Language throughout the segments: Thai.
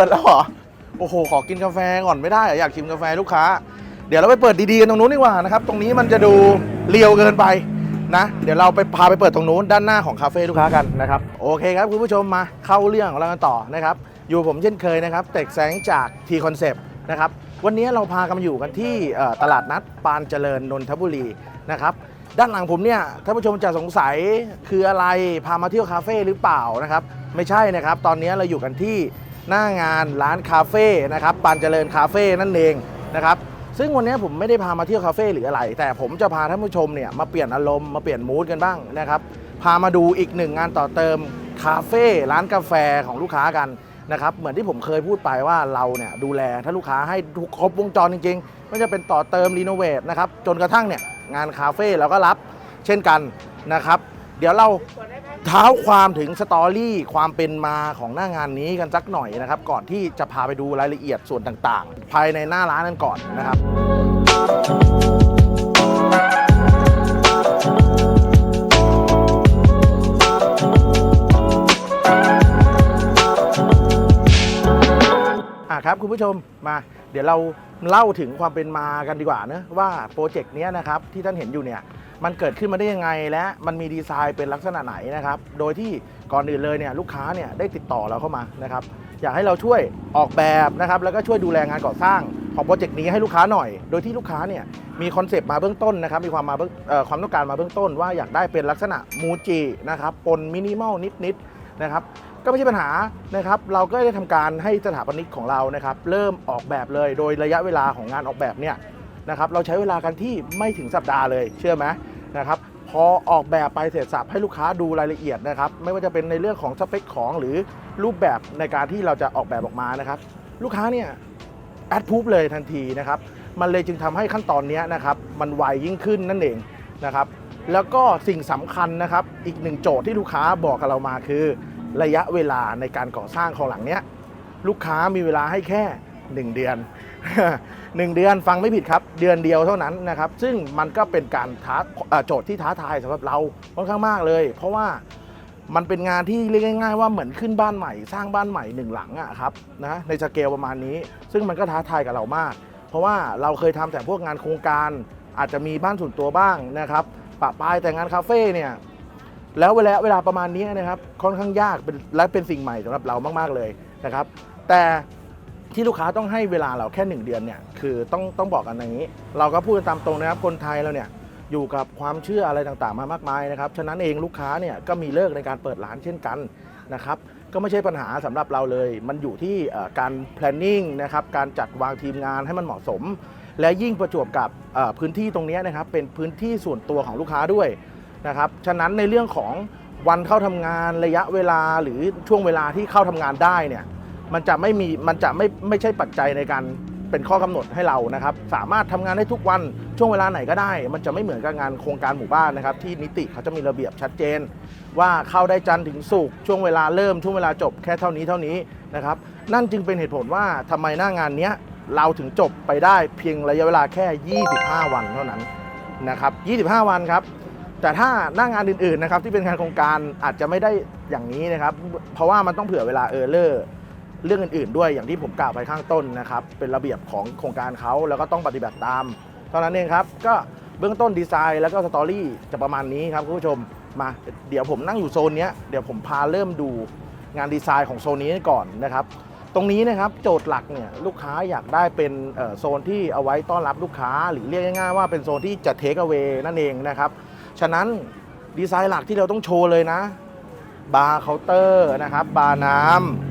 เปิดแล้วเหรอ โอ้โห ขอกินกาแฟก่อนไม่ได้เหรออยากชิมกาแฟลูกค้า เดี๋ยวเราไปเปิดดีๆกันตรงนู้นดีกว่านะครับ ตรงนี้มันจะดูเรียวเกินไปนะ เดี๋ยวเราไปพาไปเปิดตรงนู้นด้านหน้าของคาเฟ่ลูกค้ากันนะครับ โอเคครับคุณผู้ชมมาเข้าเรื่องของเรากันต่อนะครับ อยู่ผมเช่นเคยนะครับเตกแสงจากทีคอนเซปต์นะครับ วันนี้เราพากันมาอยู่กันที่ตลาดนัดปานเจริญนนทบุรีนะครับด้านหลังผมเนี่ยท่านผู้ชมจะสงสัยคืออะไรพามาเที่ยวคาเฟ่หรือเปล่านะครับ ไม่ใช่นะครับ ตอนนี้เราอยู่กันที่ หน้างานร้านคาเฟ่นะครับปานเจริญคาเฟ่นั่นเองนะครับซึ่งวันนี้ผมไม่ได้พามาเที่ยวคาเฟ่หรืออะไร แต่ผมจะพาท่านผู้ชมเนี่ยมาเปลี่ยนอารมณ์มาเปลี่ยนมูดกันบ้างนะครับพามาดูอีกหนึ่งงานต่อเติมคาเฟ่ร้านกาแฟของลูกค้ากันนะครับเหมือนที่ผมเคยพูดไปว่าเราเนี่ยดูแลถ้าลูกค้าให้ทุกครบวงจรจริงๆไม่ว่าจะเป็นต่อเติมรีโนเวทนะครับจนกระทั่งเนี่ยงานคาเฟ่เราก็รับเช่นกันนะครับ เดี๋ยวเรา เท้าความถึงสตอรี่ความเป็นมาของหน้างานนี้กันสักหน่อยนะครับ ก่อนที่จะพาไปดูรายละเอียดส่วนต่างๆ ภายในหน้าร้านกันก่อนนะครับอะครับคุณผู้ชมมา เดี๋ยวเราเล่าถึงความเป็นมากันดีกว่านะว่าโปรเจกต์เนี้ยนะครับที่ท่านเห็นอยู่เนี่ย มันเกิดขึ้นมาได้ยังไงและมันมีดีไซน์เป็นลักษณะไหนนะครับ โดยที่ก่อนอื่นเลยเนี่ยลูกค้าเนี่ยได้ติดต่อเราเข้ามานะครับ อยากให้เราช่วยออกแบบนะครับแล้วก็ช่วยดูแลงานก่อสร้างของโปรเจกต์นี้ให้ลูกค้าหน่อย โดยที่ลูกค้าเนี่ยมีคอนเซปต์มาเบื้องต้นนะครับ มีความมาเอ่อความต้องการมาเบื้องต้น ว่าอยากได้เป็นลักษณะมูจินะครับปนมินิมอลนิดๆนะครับก็ไม่ใช่ปัญหานะครับ เราก็ได้ทำการให้สถาปนิกของเรานะครับ เริ่มออกแบบเลย โดยระยะเวลาของงานออกแบบเนี่ยนะครับ เราใช้เวลากันที่ไม่ถึงสัปดาห์เลย เชื่อไหม นะครับพอออกแบบไปเสร็จสับให้ลูกค้าดูรายละเอียดนะครับ ไม่ว่าจะเป็นในเรื่องของสเปคของหรือรูปแบบในการที่เราจะออกแบบออกมานะครับ ลูกค้าเนี่ยแอดพูฟเลยทันทีนะครับ มันเลยจึงทำให้ขั้นตอนนี้นะครับ มันไวยิ่งขึ้นนั่นเองนะครับ แล้วก็สิ่งสำคัญนะครับ อีกหนึ่งโจทย์ที่ลูกค้าบอกกับเรามาคือ ระยะเวลาในการก่อสร้างของหลังเนี้ยลูกค้ามีเวลาให้แค่ 1 เดือน 1 เดือนฟังไม่ผิดครับ เดือนเดียวเท่านั้นนะครับ ซึ่งมันก็เป็นการท้าโจทย์ที่ท้าทายสำหรับเราค่อนข้างมากเลย เพราะว่ามันเป็นงานที่เรียกง่าย ๆ ว่าเหมือนขึ้นบ้านใหม่ สร้างบ้านใหม่หนึ่งหลังอะครับนะในสเกลประมาณนี้ ซึ่งมันก็ท้าทายกับเรามาก เพราะว่าเราเคยทำแต่พวกงานโครงการ อาจจะมีบ้านส่วนตัวบ้างนะครับปะปายแต่งานคาเฟ่เนี่ยแล้วเวลาเวลาประมาณนี้นะครับค่อนข้างยากเป็นและเป็นสิ่งใหม่สำหรับเรามาก ๆ เลยนะครับ แต่ ที่ลูกค้าต้องให้เวลาเราแค่ 1 เดือนเนี่ยคือต้องต้องบอกกันอย่างนี้ เราก็พูดตามตรงนะครับคนไทยเราเนี่ยอยู่กับความเชื่ออะไรต่างๆมามากมายนะครับ ฉะนั้นเองลูกค้าเนี่ยก็มีเลิกในการเปิดร้านเช่นกันนะครับ ก็ไม่ใช่ปัญหาสำหรับเราเลย มันอยู่ที่การ planning นะครับ การจัดวางทีมงานให้มันเหมาะสม และยิ่งประจวบกับพื้นที่ตรงนี้นะครับ เป็นพื้นที่ส่วนตัวของลูกค้าด้วยนะครับ ฉะนั้นในเรื่องของวันเข้าทำงานระยะเวลาหรือช่วงเวลาที่เข้าทำงานได้เนี่ย มันจะไม่มีมันจะไม่ไม่ใช่ปัจจัยในการเป็นข้อกำหนดให้เรานะครับ สามารถทำงานได้ทุกวันช่วงเวลาไหนก็ได้ มันจะไม่เหมือนกับงานโครงการหมู่บ้านนะครับ ที่นิติเขาจะมีระเบียบชัดเจน ว่าเข้าได้จันทร์ถึงศุกร์ช่วงเวลาเริ่มช่วงเวลาจบแค่เท่านี้เท่านี้นะครับ นั่นจึงเป็นเหตุผลว่าทำไมหน้างานเนี้ยเราถึงจบไปได้เพียงระยะเวลาแค่ 25 วันเท่านั้นนะครับ25 วันครับ แต่ถ้าหน้างานอื่นๆนะครับที่เป็นงานโครงการอาจจะไม่ได้อย่างนี้นะครับ เพราะว่ามันต้องเผื่อเวลาเออร์เลอร์ เรื่องอื่นๆ ด้วยอย่างที่ผมกล่าวไปข้างต้นนะครับเป็นระเบียบของโครงการเขาแล้วก็ต้องปฏิบัติตามเท่านั้นเองครับก็เบื้องต้นดีไซน์แล้วก็สตอรี่จะประมาณนี้ครับคุณผู้ชมมาเดี๋ยวผมนั่งอยู่โซนนี้เดี๋ยวผมพาเริ่มดูงานดีไซน์ของโซนนี้ก่อนนะครับ ตรงนี้นะครับโจทย์หลักเนี่ยลูกค้าอยากได้เป็นโซนที่เอาไว้ต้อนรับลูกค้า หรือเรียกง่ายๆว่าเป็นโซนที่จะเทคเอา a y นั่นเองนะครับ ฉะนั้นดีไซน์หลักที่เราต้องโชว์เลยนะบาร์เคาน์เตอร์นะครับบาร์น้ำ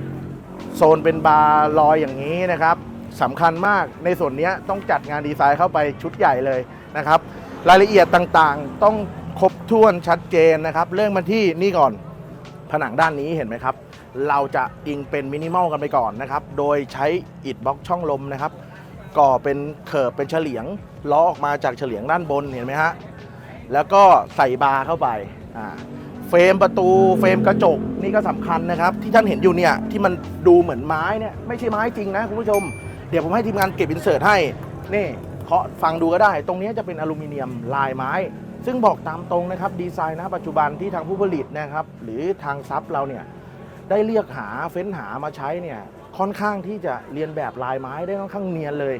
โซนเป็นบาร์ลอยอย่างนี้นะครับสำคัญมากในส่วนนี้ต้องจัดงานดีไซน์เข้าไปชุดใหญ่เลยนะครับ รายละเอียดต่างๆ ต้องครบถ้วนชัดเจนนะครับ เรื่องมาที่นี่ก่อนผนังด้านนี้เห็นไหมครับ เราจะอิงเป็นมินิมอลกันไปก่อนนะครับ โดยใช้อิฐบล็อกช่องลมนะครับ ก่อเป็นเขิบเป็นเฉลียงล้อออกมาจากเฉลียงด้านบนเห็นไหมฮะแล้วก็ใส่บาร์เข้าไปอ่า เฟรมประตูเฟรมกระจกนี่ก็สำคัญนะครับ ที่ท่านเห็นอยู่เนี่ยที่มันดูเหมือนไม้เนี่ยไม่ใช่ไม้จริงนะคุณผู้ชม เดี๋ยวผมให้ทีมงานเก็บอินเสิร์ตให้นี่เคาะฟังดูก็ได้ ตรงนี้จะเป็นอลูมิเนียมลายไม้ ซึ่งบอกตามตรงนะครับดีไซน์นะปัจจุบันที่ทางผู้ผลิตนะครับ หรือทางซับเราเนี่ยได้เรียกหาเฟ้นหามาใช้เนี่ยค่อนข้างที่จะเรียนแบบลายไม้ได้ค่อนข้างเนียนเลย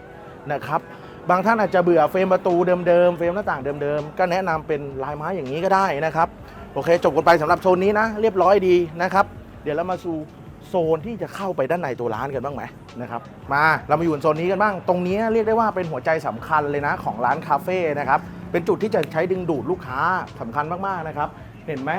นะครับบางท่านอาจจะเบื่อเฟรมประตูเดิมๆเฟรมหน้าต่างเดิมๆก็แนะนำเป็นลายไม้อย่างนี้ก็ได้นะครับ โอเค จบกันไปสำหรับโซนนี้นะ เรียบร้อยดีนะครับ เดี๋ยวเรามาสู่โซนที่จะเข้าไปด้านในตัวร้านกันบ้างไหมนะครับมาเรามาอยู่โซนนี้กันบ้าง ตรงนี้เรียกได้ว่าเป็นหัวใจสำคัญเลยนะของร้านคาเฟ่นะครับเป็นจุดที่จะใช้ดึงดูดลูกค้าสำคัญมากๆนะครับ เห็นไหม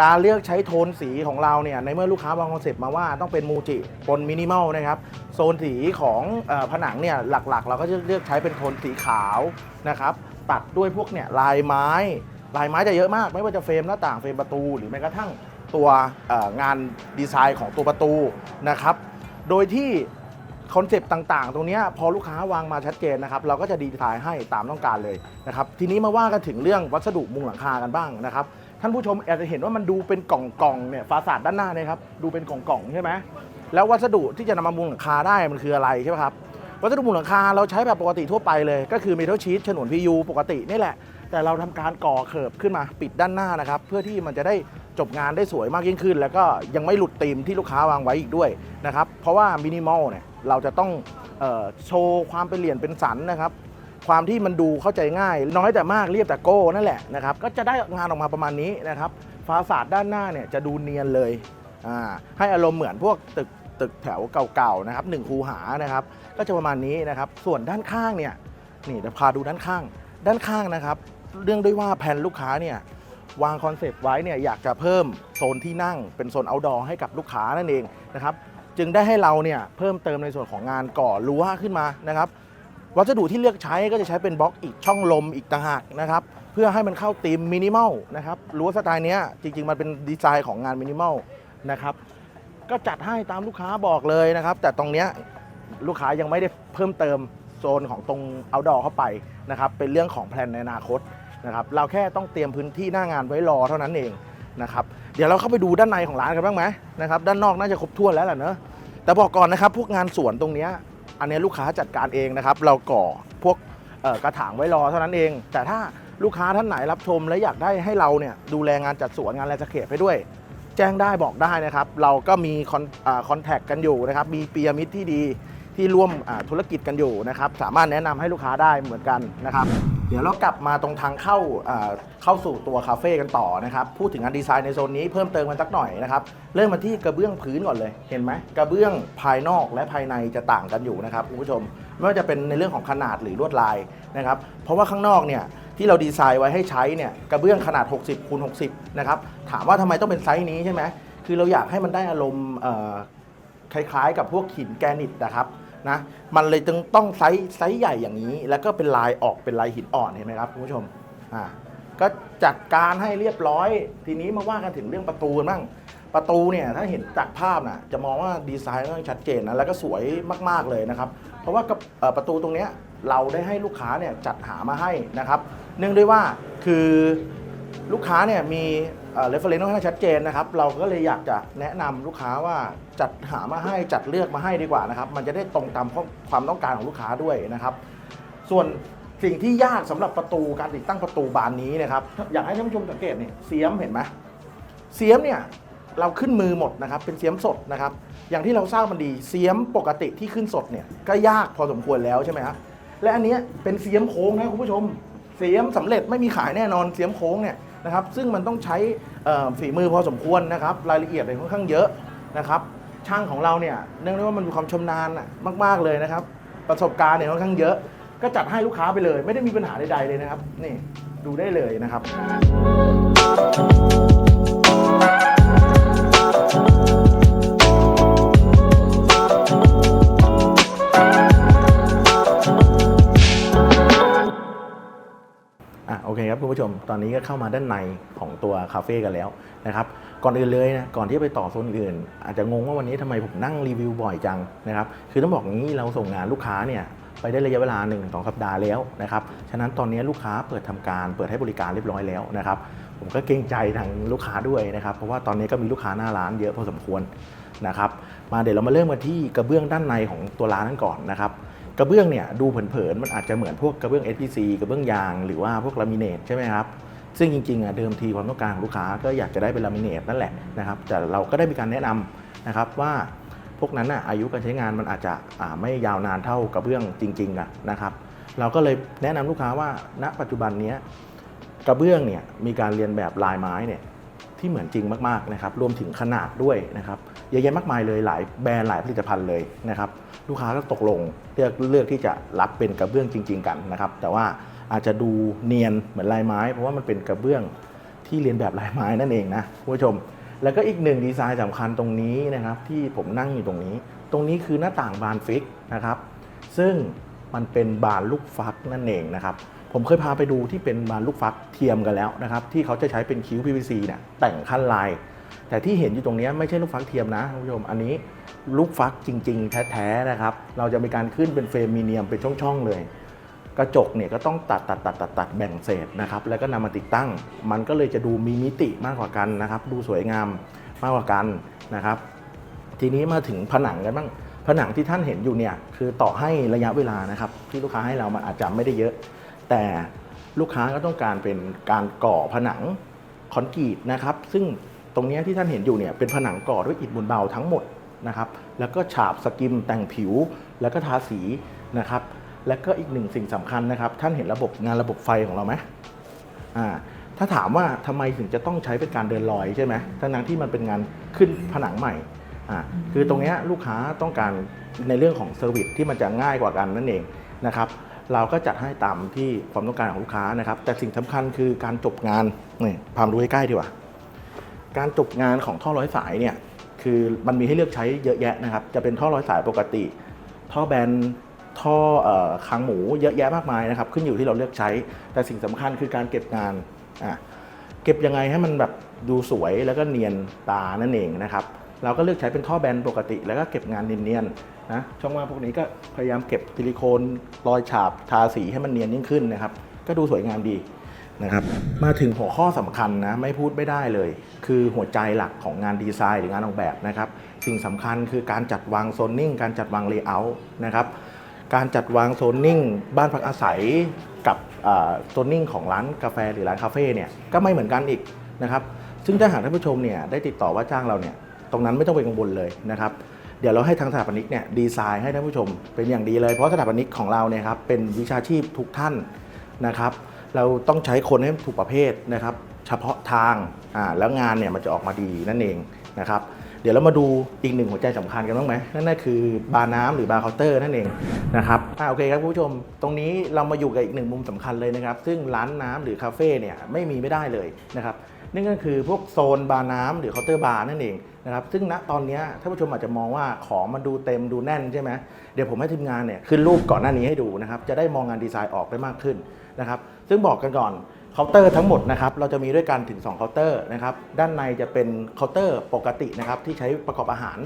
การเลือกใช้โทนสีของเราเนี่ยในเมื่อลูกค้าวางคอนเซปต์มาว่าต้องเป็นมูจิปนมินิมอลนะครับโซนสีของอผนังเนี่ยหลักๆ เราก็จะเลือกใช้เป็นโทนสีขาวนะครับตัดด้วยพวกเนี่ยลายไม้ ลายไม้จะเยอะมาก ไม่ว่าจะเฟรมหน้าต่างเฟรมประตู หรือแม้กระทั่งตัวงานดีไซน์ของตัวประตูนะครับ โดยที่คอนเซปต์ต่างๆ ตรงนี้พอลูกค้าวางมาชัดเจนนะครับ เราก็จะดีไซน์ให้ตามต้องการเลยนะครับ ทีนี้มาว่ากันถึงเรื่องวัสดุมุงหลังคากันบ้างนะครับ ท่านผู้ชมอาจจะเห็นว่ามันดูเป็นกล่องๆเนี่ยฟาสาดด้านหน้าเนี่ยครับดูเป็นกล่องๆใช่ไหมแล้ววัสดุที่จะนำมามุงหลังคาได้มันคืออะไรใช่ไหมครับวัสดุมุงหลังคาเราใช้แบบปกติทั่วไปเลย ก็คือเมทัลชีตฉนวนพียูปกตินี่แหละ แต่เราทำการก่อเขิบขึ้นมาปิดด้านหน้านะครับ เพื่อที่มันจะได้จบงานได้สวยมากยิ่งขึ้น แล้วก็ยังไม่หลุดธีมที่ลูกค้าวางไว้อีกด้วยนะครับ เพราะว่ามินิมอลเนี่ยเราจะต้องออโชว์ความเป็นเหรียญเป็นสันนะครับ ความที่มันดูเข้าใจง่าย น้อยแต่มากเรียบแต่โก้นั่นแหละนะครับ ก็จะได้งานออกมาประมาณนี้นะครับฟาสาดด้านหน้าเนี่ยจะดูเนียนเลยให้อารมณ์เหมือนพวกตึกตึกแถวเก่าๆนะครับหนึ่งคูหานะครับ ก็จะประมาณนี้นะครับ ส่วนด้านข้างเนี่ยนี่เดี๋ยวพาดูด้านข้าง ด้านข้างนะครับ เรื่องด้วยว่าแผนลูกค้าเนี่ยวางคอนเซปต์ไว้เนี่ยอยากจะเพิ่มโซนที่นั่งเป็นโซน outdoor ให้กับลูกค้านั่นเองนะครับจึงได้ให้เราเนี่ยเพิ่มเติมในส่วนของงานก่อรั้วขึ้นมานะครับวัสดุที่เลือกใช้ก็จะใช้เป็นบล็อกอีกช่องลมอีกต่างหากนะครับเพื่อให้มันเข้าธีมมินิมอลนะครับรั้วสไตล์เนี้ยจริง ๆ มันเป็นดีไซน์ของงานมินิมอลนะครับก็จัดให้ตามลูกค้าบอกเลยนะครับ แต่ตรงเนี้ยลูกค้ายังไม่ได้เพิ่มเติมโซนของตรง outdoor เข้าไปนะครับเป็นเรื่องของแผนในอนาคต นะครับเราแค่ต้องเตรียมพื้นที่หน้างานไว้รอเท่านั้นเองนะครับเดี๋ยวเราเข้าไปดูด้านในของร้านกันบ้างไหมนะครับด้านนอกน่าจะครบถ้วนแล้วแหละเนอะแต่บอกก่อนนะครับพวกงานสวนตรงนี้อันนี้ลูกค้าจัดการเองนะครับเราก่อพวกกระถางไว้รอเท่านั้นเอง แต่ถ้าลูกค้าท่านไหนรับชมและอยากได้ให้เราเนี่ยดูแลงานจัดสวนงานแลนด์สเคปไปด้วย แจ้งได้บอกได้นะครับ เราก็มีคอนแทคกันอยู่นะครับ มีปียมิตรที่ดีที่ร่วมธุรกิจกันอยู่นะครับ สามารถแนะนำให้ลูกค้าได้เหมือนกันนะครับ เดี๋ยวเรากลับมาตรงทางเข้าเข้าสู่ตัวคาเฟ่กันต่อนะครับ พูดถึงงานดีไซน์ในโซนนี้เพิ่มเติมกันสักหน่อยนะครับ เริ่มมาที่กระเบื้องพื้นก่อนเลย เห็นไหมกระเบื้องภายนอกและภายในจะต่างกันอยู่นะครับคุณผู้ชม ไม่ว่าจะเป็นในเรื่องของขนาดหรือลวดลายนะครับ เพราะว่าข้างนอกเนี่ยที่เราดีไซน์ไว้ให้ใช้เนี่ยกระเบื้องขนาด 60คูณ60 นะครับ ถามว่าทำไมต้องเป็นไซส์นี้ใช่ไหมคือเราอยากให้มันได้อารมณ์คล้ายๆ กับพวกหินแกรนิตนะครับ นะมันเลยจึงต้องไซส์ไซส์ใหญ่อย่างนี้ แล้วก็เป็นลายออกเป็นลายหินอ่อนเห็นไหมครับคุณผู้ชมอ่าก็จัดการให้เรียบร้อย ทีนี้มาว่ากันถึงเรื่องประตูกันบ้างประตูเนี่ยถ้าเห็นจากภาพน่ะจะมองว่าดีไซน์ค่อนข้างชัดเจนนะแล้วก็สวยมากๆเลยนะครับ เพราะว่ากับประตูตรงเนี้ยเราได้ให้ลูกค้าเนี่ยจัดหามาให้นะครับ เนื่องด้วยว่าคือลูกค้าเนี่ยมี เอ่อ reference ค่อนข้างชัดเจนนะครับ เราก็เลยอยากจะแนะนำลูกค้าว่าจัดหามาให้จัดเลือกมาให้ดีกว่านะครับ มันจะได้ตรงตามความต้องการของลูกค้าด้วยนะครับ ส่วนสิ่งที่ยากสำหรับประตูการติดตั้งประตูบานนี้นะครับ อยากให้ท่านผู้ชมสังเกตนี่เสียมเห็นไหมเสียมเนี่ยเราขึ้นมือหมดนะครับ เป็นเสียมสดนะครับ อย่างที่เราทราบมันดีเสียมปกติที่ขึ้นสดเนี่ยก็ยากพอสมควรแล้วใช่ไหมครับและอันนี้เป็นเสียมโค้งนะคุณผู้ชม เสียมสำเร็จไม่มีขายแน่นอนเสียมโค้งเนี่ย นะครับซึ่งมันต้องใช้ฝีมือพอสมควรนะครับรายละเอียดเลยค่อนข้างเยอะนะครับช่างของเราเนี่ยเนื่องด้วยว่ามันมีความชำนาญมาก ๆเลยนะครับ ประสบการณ์เนี่ยค่อนข้างเยอะ ก็จัดให้ลูกค้าไปเลย ไม่ได้มีปัญหาใดๆเลยนะครับนี่ดูได้เลยนะครับ เคครับคุณผู้ชมตอนนี้ก็เข้ามาด้านในของตัวคาเฟ่กันแล้วนะครับก่อนอื่นเลยนะก่อนที่จะไปต่อโซนอื่น อาจจะงงว่าวันนี้ทำไมผมนั่งรีวิวบ่อยจังนะครับคือต้องบอกงี้เราส่งงานลูกค้าเนี่ยไปได้ระยะเวลา1นสองสัปดาห์แล้วนะครับ ฉะนั้นตอนนี้ลูกค้าเปิดทำการเปิดให้บริการเรียบร้อยแล้วนะครับ ผมก็เกรงใจทางลูกค้าด้วยนะครับ เพราะว่าตอนนี้ก็มีลูกค้าหน้าร้านเยอะพอสมควรนะครับ มาเดี๋ยวเรามาเริ่มกันที่กระเบื้องด้านในของตัวร้านกันก่อนนะครับ กระเบื้องเนี่ยดูเผินๆมันอาจจะเหมือนพวกกระเบื้อง SPC กระเบื้องยางหรือว่าพวกลามิเนตใช่ไหมครับซึ่งจริงๆอะเดิมทีความต้องการของลูกค้าก็อยากจะได้เป็นลามิเนตนั่นแหละนะครับแต่เราก็ได้มีการแนะนำนะครับว่าพวกนั้นน่ะอายุการใช้งานมันอาจจะไม่ยาวนานเท่ากระเบื้องจริงๆอะนะครับ เราก็เลยแนะนำลูกค้าว่าณปัจจุบันนี้กระเบื้องเนี่ยมีการเรียนแบบลายไม้เนี่ยที่เหมือนจริงมากๆนะครับรวมถึงขนาดด้วยนะครับเยอะแยะมากมายเลยหลายแบรนด์หลายผลิตภัณฑ์เลยนะครับ ลูกค้าก็ตกลงเลือกเลือกที่จะรับเป็นกระเบื้องจริง ๆ กันนะครับ แต่ว่าอาจจะดูเนียนเหมือนลายไม้ เพราะว่ามันเป็นกระเบื้องที่เรียนแบบลายไม้นั่นเองนะคุณผู้ชม แล้วก็อีกหนึ่งดีไซน์สำคัญตรงนี้นะครับ ที่ผมนั่งอยู่ตรงนี้ ตรงนี้คือหน้าต่างบานฟิกนะครับ ซึ่งมันเป็นบานลูกฟักนั่นเองนะครับผมเคยพาไปดูที่เป็นบานลูกฟักเทียมกันแล้วนะครับ ที่เขาจะใช้เป็นคิ้ว PVC เนี่ยแต่งขั้นลาย แต่ที่เห็นอยู่ตรงนี้ไม่ใช่ลูกฟักเทียมนะคุณผู้ชมอันนี้ ลูกฟักจริง ๆ แท้ๆนะครับ เราจะมีการขึ้นเป็นเฟรมมีเนียมเป็นช่องๆเลย กระจกเนี่ยก็ต้องตัดตัดตัดตัดตัดแบ่งเศษนะครับ แล้วก็นำมาติดตั้ง มันก็เลยจะดูมีมิติมากกว่ากันนะครับ ดูสวยงามมากกว่ากันนะครับ ทีนี้มาถึงผนังกันบ้างผนังที่ท่านเห็นอยู่เนี่ยคือต่อให้ระยะเวลานะครับ ที่ลูกค้าให้เรามันอาจจะไม่ได้เยอะ แต่ลูกค้าก็ต้องการเป็นการก่อผนังคอนกรีตนะครับ ซึ่งตรงนี้ที่ท่านเห็นอยู่เนี่ยเป็นผนังก่อด้วยอิฐมวลเบาทั้งหมด นะครับ แล้วก็ฉาบสกิมแต่งผิว แล้วก็ทาสีนะครับ แล้วก็อีกหนึ่งสิ่งสำคัญนะครับ ท่านเห็นระบบงานระบบไฟของเราไหมอ่าถ้าถามว่าทำไมถึงจะต้องใช้เป็นการเดินลอยใช่ไหมทั้งนั้นที่มันเป็นงานขึ้นผนังใหม่อ่าคือตรงเนี้ยลูกค้าต้องการในเรื่องของเซอร์วิสที่มันจะง่ายกว่ากันนั่นเองนะครับ เราก็จัดให้ตามที่ความต้องการของลูกค้านะครับ แต่สิ่งสำคัญคือการจบงานนี่พามดูใใกล้ดีกว่า การจบงานของท่อร้อยสายเนี่ย คือมันมีให้เลือกใช้เยอะแยะนะครับ จะเป็นท่อร้อยสายปกติ ท่อแบนท่อคางหมูเยอะแยะมากมายนะครับ ขึ้นอยู่ที่เราเลือกใช้ แต่สิ่งสำคัญคือการเก็บงานอะเก็บยังไงให้มันแบบดูสวยแล้วก็เนียนตานั่นเองนะครับ เราก็เลือกใช้เป็นท่อแบนปกติ แล้วก็เก็บงานเนียนๆนะช่องว่างพวกนี้ก็พยายามเก็บซิลิโคนรอยฉาบทาสีให้มันเนียนยิ่งขึ้นนะครับ ก็ดูสวยงามดี นะครับมาถึงหัวข้อสำคัญนะไม่พูดไม่ได้เลย คือหัวใจหลักของงานดีไซน์หรืองานออกแบบนะครับสิ่งสำคัญคือการจัดวางโซนนิ่งการจัดวางเลเยอร์นะครับการจัดวางโซนนิ่งบ้านพักอาศัยกับโซนนิ่งของร้านกาแฟหรือร้านคาเฟ่เนี่ยก็ไม่เหมือนกันอีกนะครับซึ่งถ้าหากท่านผู้ชมเนี่ยได้ติดต่อว่าจ้างเราเนี่ยตรงนั้นไม่ต้องไปกังวลเลยนะครับเดี๋ยวเราให้ทางสถาปนิกเนี่ยดีไซน์ให้ท่านผู้ชมเป็นอย่างดีเลยเพราะสถาปนิกของเราเนี่ยครับเป็นวิชาชีพทุกท่านนะครับ เราต้องใช้คนให้ถูกประเภทนะครับ เฉพาะทางอ่าแล้วงานเนี่ยมันจะออกมาดีนั่นเองนะครับเดี๋ยวเรามาดูอีกหนึ่งหัวใจสำคัญกันบ้างไหมนั่นก็คือบาร์น้ำหรือบาร์เคาน์เตอร์นั่นเองนะครับอ่าโอเคครับคุณผู้ชม ตรงนี้เรามาอยู่กับอีกหนึ่งมุมสำคัญเลยนะครับ ซึ่งร้านน้ำหรือคาเฟ่เนี่ยไม่มีไม่ได้เลยนะครับนั่นก็คือพวกโซนบาร์น้ำหรือเคาน์เตอร์บาร์นั่นเองนะครับซึ่งณตอนนี้ท่านผู้ชมอาจจะมองว่าของมันดูเต็มดูแน่นใช่ไหมเดี๋ยวผมให้ทีมงานเนี่ยขึ้นรูปก่อนหน้านี้ให้ดูนะครับจะได้มองงานดีไซน์ออกได้มากขึ้น นะครับ ซึ่งบอกกันก่อนเคาน์เตอร์ทั้งหมดนะครับ เราจะมีด้วยกันถึง2เคาน์เตอร์นะครับ ด้านในจะเป็นเคาน์เตอร์ปกตินะครับที่ใช้ประกอบอาหาร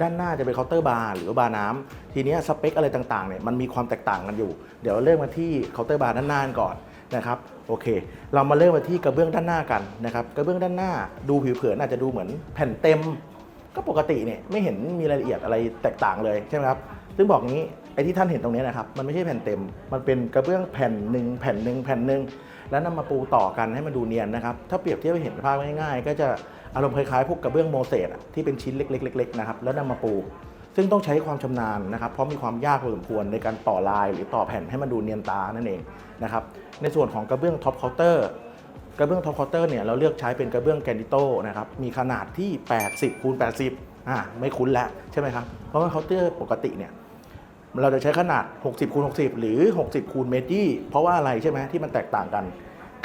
ด้านหน้าจะเป็นเคาน์เตอร์บาร์หรือบาร์น้ำทีนี้สเปคอะไรต่างๆเนี่ยมันมีความแตกต่างกันอยู่ เดี๋ยวเริ่มมาที่เคาน์เตอร์บาร์ด้านหน้านก่อนนะครับโอเค เรามาเริ่มมาที่กระเบื้องด้านหน้ากันนะครับกระเบื้องด้านหน้าดูผิวเผินอาจจะดูเหมือนแผ่นเต็ม ก็ปกติเนี่ยไม่เห็นมีรายละเอียดอะไรแตกต่างเลยใช่ไหมครับซึ่งบอกงี้ ไอ้ที่ท่านเห็นตรงนี้นะครับ มันไม่ใช่แผ่นเต็ม มันเป็นกระเบื้องแผ่นหนึ่งแผ่นหนึ่งแผ่นหนึ่งแล้วนำมาปูต่อกันให้มันดูเนียนนะครับ ถ้าเปรียบเทียบให้เห็นภาพง่ายๆ ก็จะอารมณ์คล้ายๆพวกกระเบื้องโมเสสที่เป็นชิ้นเล็กๆๆนะครับ แล้วนำมาปู ซึ่งต้องใช้ความชำนาญนะครับ เพราะมีความยากพอสมควรในการต่อลายหรือต่อแผ่นให้มันดูเนียนตานั่นเองนะครับ ในส่วนของกระเบื้องท็อปเคาน์เตอร์กระเบื้องท็อปเคาน์เตอร์เนี่ยเราเลือกใช้เป็นกระเบื้องแกรนิโตนะครับ มีขนาดที่ 80คูณ80อ่าไม่คุ้นแล้วใช่ไหมครับ เพราะว่าเคาน์เตอร์ปกติเนี่ย เราจะใช้ขนาด 60คูณ60 หรือ 60คูณเมตรยี่เพราะว่าอะไรใช่ไหมที่มันแตกต่างกัน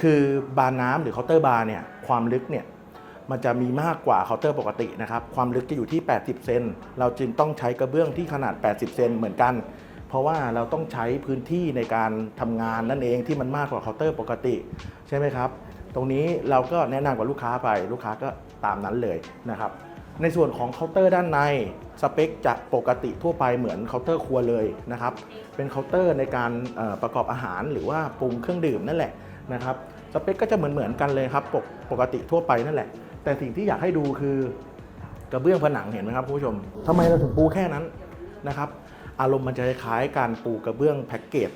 คือบาร์น้ำหรือเคาน์เตอร์บาร์เนี่ยความลึกเนี่ยมันจะมีมากกว่าเคาน์เตอร์ปกตินะครับความลึกจะอยู่ที่ 80 เซนเราจึงต้องใช้กระเบื้องที่ขนาด 80 เซนเหมือนกัน เพราะว่าเราต้องใช้พื้นที่ในการทำงานนั่นเองที่มันมากกว่าเคาน์เตอร์ปกติใช่ไหมครับ ตรงนี้เราก็แนะนำกับลูกค้าไปลูกค้าก็ตามนั้นเลยนะครับ ในส่วนของเคาน์เตอร์ด้านในสเปคจะปกติทั่วไปเหมือนเคาน์เตอร์ครัวเลยนะครับ เป็นเคาน์เตอร์ในการประกอบอาหารหรือว่าปรุงเครื่องดื่มนั่นแหละนะครับสเปคก็จะเหมือนเหมือนๆกันเลยครับปกปกติทั่วไปนั่นแหละ แต่สิ่งที่อยากให้ดูคือกระเบื้องผนังเห็นไหมครับคุณผู้ชมทำไมเราถึงปูแค่นั้นนะครับอารมณ์มันจะคล้ายการปูกระเบื้องแพ็กเกจ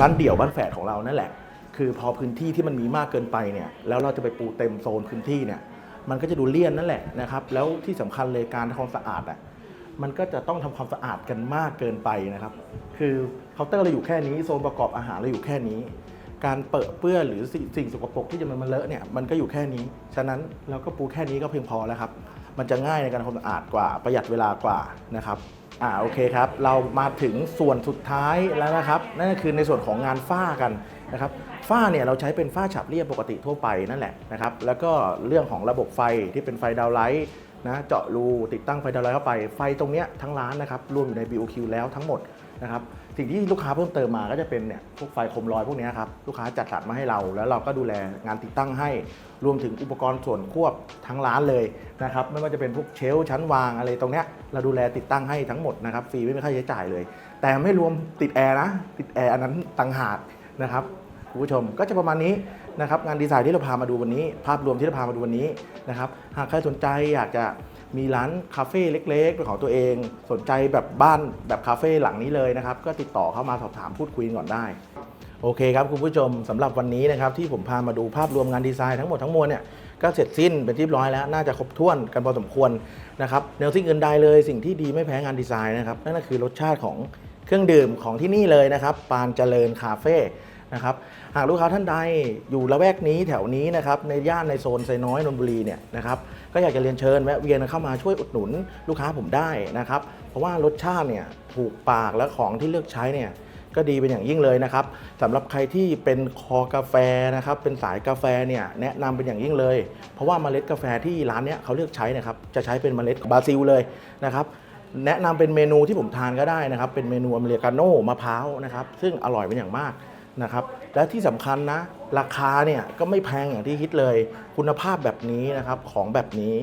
บ้านเดี่ยวบ้านแฝดของเรานั่นแหละ คือพอพื้นที่ที่มันมีมากเกินไปเนี่ยแล้วเราจะไปปูเต็มโซนพื้นที่เนี่ย มันก็จะดูเลี่ยนนั่นแหละนะครับ แล้วที่สำคัญเลยการทำความสะอาดอะมันก็จะต้องทำความสะอาดกันมากเกินไปนะครับ คือเคาน์เตอร์เราอยู่แค่นี้โซนประกอบอาหารเราอยู่แค่นี้ การเปิดเปื้อนหรือสิ่งสิ่งสกปรกที่จะมันมาเลอะเนี่ยมันก็อยู่แค่นี้ ฉะนั้นเราก็ปูแค่นี้ก็เพียงพอแล้วครับ มันจะง่ายในการทำความสะอาดกว่าประหยัดเวลากว่านะครับอ่าโอเคครับ เรามาถึงส่วนสุดท้ายแล้วนะครับ นั่นก็คือในส่วนของงานฝ้ากันนะครับ ฝ้าเนี่ยเราใช้เป็นฝ้าฉาบเรียบปกติทั่วไปนั่นแหละนะครับแล้วก็เรื่องของระบบไฟที่เป็นไฟดาวไลท์นะเจาะรูติดตั้งไฟดาวไลท์เข้าไปไฟตรงเนี้ยทั้งร้านนะครับรวมอยู่ใน BOQ แล้วทั้งหมดนะครับสิ่งที่ลูกค้าเพิ่มเติมมาก็จะเป็นเนี่ยพวกไฟคมลอยพวกนี้ครับลูกค้าจัดสรรมาให้เรา แล้วเราก็ดูแลงานติดตั้งให้รวมถึงอุปกรณ์ส่วนควบทั้งร้านเลยนะครับไม่ว่าจะเป็นพวกเชลชั้นวางอะไรตรงเนี้ยเราดูแลติดตั้งให้ทั้งหมดนะครับฟรีไม่มีค่าใช้จ่ายเลย แต่ไม่รวมติดแอร์นะติดแอร์อันนั้นต่างหากนะครับ คุณผู้ชมก็จะประมาณนี้นะครับงานดีไซน์ที่เราพามาดูวันนี้ ภาพรวมที่เราพามาดูวันนี้นะครับหากใครสนใจอยากจะมีร้านคาเฟ่เล็กๆเป็นของตัวเอง สนใจแบบบ้านแบบคาเฟ่หลังนี้เลยนะครับ ก็ติดต่อเข้ามาสอบถามพูดคุยก่อนได้ โอเคครับคุณผู้ชมสำหรับวันนี้นะครับที่ผมพามาดูภาพรวมงานดีไซน์ทั้งหมดทั้งมวลเนี่ยก็เสร็จสิ้นเป็นที่ร้อยแล้วน่าจะครบถ้วนกันพอสมควรนะครับแนวสิ่งอื่นใดเลยสิ่งที่ดีไม่แพ้งานดีไซน์นะครับนั่นก็คือรสชาติของเครื่องดื่มของที่นี่เลยนะครับ ปานเจริญคาเฟ่ นะครับหากลูกค้าท่านใดอยู่ละแวกนี้แถวนี้นะครับในย่านในโซนไซน้อยนนทบุรีเนี่ยนะครับก็อยากจะเรียนเชิญแวะเวียนเข้ามาช่วยอุดหนุนลูกค้าผมได้นะครับเพราะว่ารสชาติเนี่ยถูกปากและของที่เลือกใช้เนี่ยก็ดีเป็นอย่างยิ่งเลยนะครับสำหรับใครที่เป็นคอกาแฟนะครับเป็นสายกาแฟเนี่ยแนะนำเป็นอย่างยิ่งเลย เพราะว่าเมล็ดกาแฟที่ร้านเนี้ยเขาเลือกใช้นะครับจะใช้เป็นเมล็ดบราซิลเลยนะครับแนะนำเป็นเมนูที่ผมทานก็ได้นะครับเป็นเมนูอเมริกาโน่มะพร้าวนะครับซึ่งอร่อยเป็นอย่างมาก นะครับและที่สำคัญนะ ราคาเนี่ยก็ไม่แพงอย่างที่คิดเลย คุณภาพแบบนี้นะครับของแบบนี้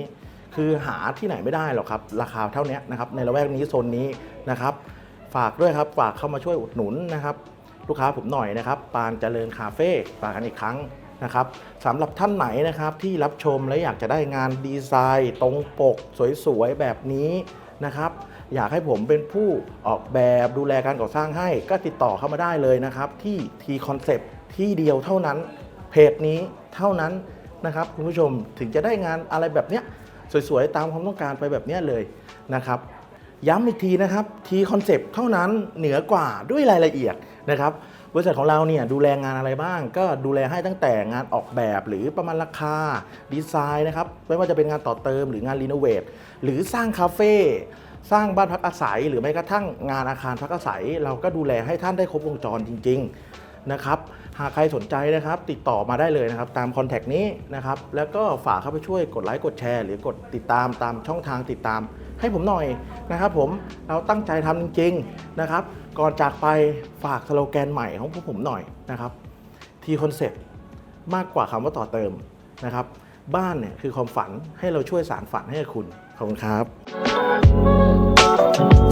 คือหาที่ไหนไม่ได้หรอกครับ ราคาเท่านี้นะครับในละแวกนี้โซนนี้นะครับ ฝากด้วยครับฝากเข้ามาช่วยอุดหนุนนะครับ ลูกค้าผมหน่อยนะครับ ปานเจริญคาเฟ่ฝากกันอีกครั้งนะครับสำหรับท่านไหนนะครับที่รับชมและอยากจะได้งานดีไซน์ ตรงปกสวยๆแบบนี้นะครับ อยากให้ผมเป็นผู้ออกแบบดูแลการก่อสร้างให้ ก็ติดต่อเข้ามาได้เลยนะครับ ที่ T Concept ที่เดียวเท่านั้นเพจนี้เท่านั้นนะครับคุณผู้ชมถึงจะได้งานอะไรแบบเนี้ยสวยๆ ตามความต้องการไปแบบเนี้ยเลยนะครับ ย้ำอีกทีนะครับทีคอนเซปต์เท่านั้นเหนือกว่าด้วยรายละเอียดนะครับ บริษัทของเราเนี่ยดูแลงานอะไรบ้าง ก็ดูแลให้ตั้งแต่งานออกแบบหรือประมาณราคาดีไซน์นะครับ ไม่ว่าจะเป็นงานต่อเติมหรืองานรีโนเวทหรือสร้างคาเฟ่ สร้างบ้านพักอาศัย หรือแม้กระทั่งงานอาคารพักอาศัย เราก็ดูแลให้ท่านได้ครบวงจรจริง ๆนะครับ หากใครสนใจนะครับ ติดต่อมาได้เลยนะครับ ตามคอนแทคนี้นะครับ แล้วก็ฝากเข้าไปช่วยกดไลค์กดแชร์ หรือกดติดตามตามช่องทางติดตาม ให้ผมหน่อยนะครับผมเราตั้งใจทำจริงๆนะครับ ก่อนจากไปฝากสโลแกนใหม่ของพวกผมหน่อยนะครับทีคอนเซ็ปต์มากกว่าคำว่าต่อเติมนะครับบ้านเนี่ยคือความฝันให้เราช่วยสารฝันให้กับคุณ ขอบคุณครับ Bye.